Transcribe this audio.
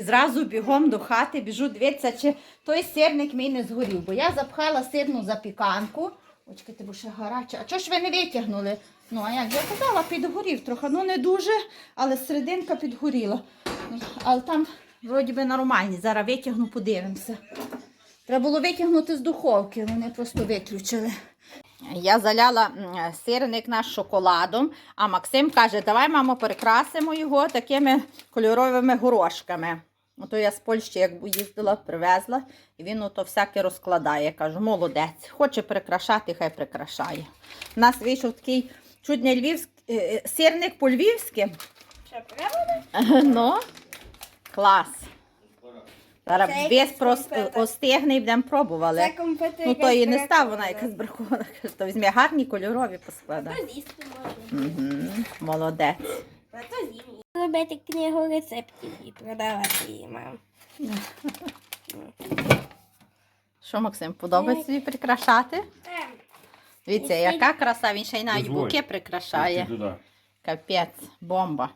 І зразу бігом до хати, біжу дивитися, чи той сирник мій не згорів. Бо я запхала сирну запіканку. Очки, ти бо ще гаряча. А чого ж ви не витягнули? Ну, а як я казала, підгорів трохи. Ну не дуже, але серединка підгоріла. Але там вроді би нормальні. Зараз витягну, подивимося. Треба було витягнути з духовки, вони просто виключили. Я заляла сирник наш шоколадом, а Максим каже, давай, мамо, перекрасимо його такими кольоровими горошками. Ото я з Польщі, як їздила, привезла, і він ото всяке розкладає. Я кажу, молодець, хоче прикрашати, хай прикрашає. У нас вийшов такий чудний львівський е, сирник по-львівськи. Ну, клас. Зараз Це весь якийсь остигне і будемо пробували. Це. Ну, то і не став, вона якась брехована. То візьме гарні кольорові поскладає. Угу. Молодець. Робити книгу рецептів і продавати її, мам. Що, Максим, подобається тобі прикрашати? Дивіться, яка краса, він ще й навіть Дозволь. буки прикрашає. Туди. Капець, бомба.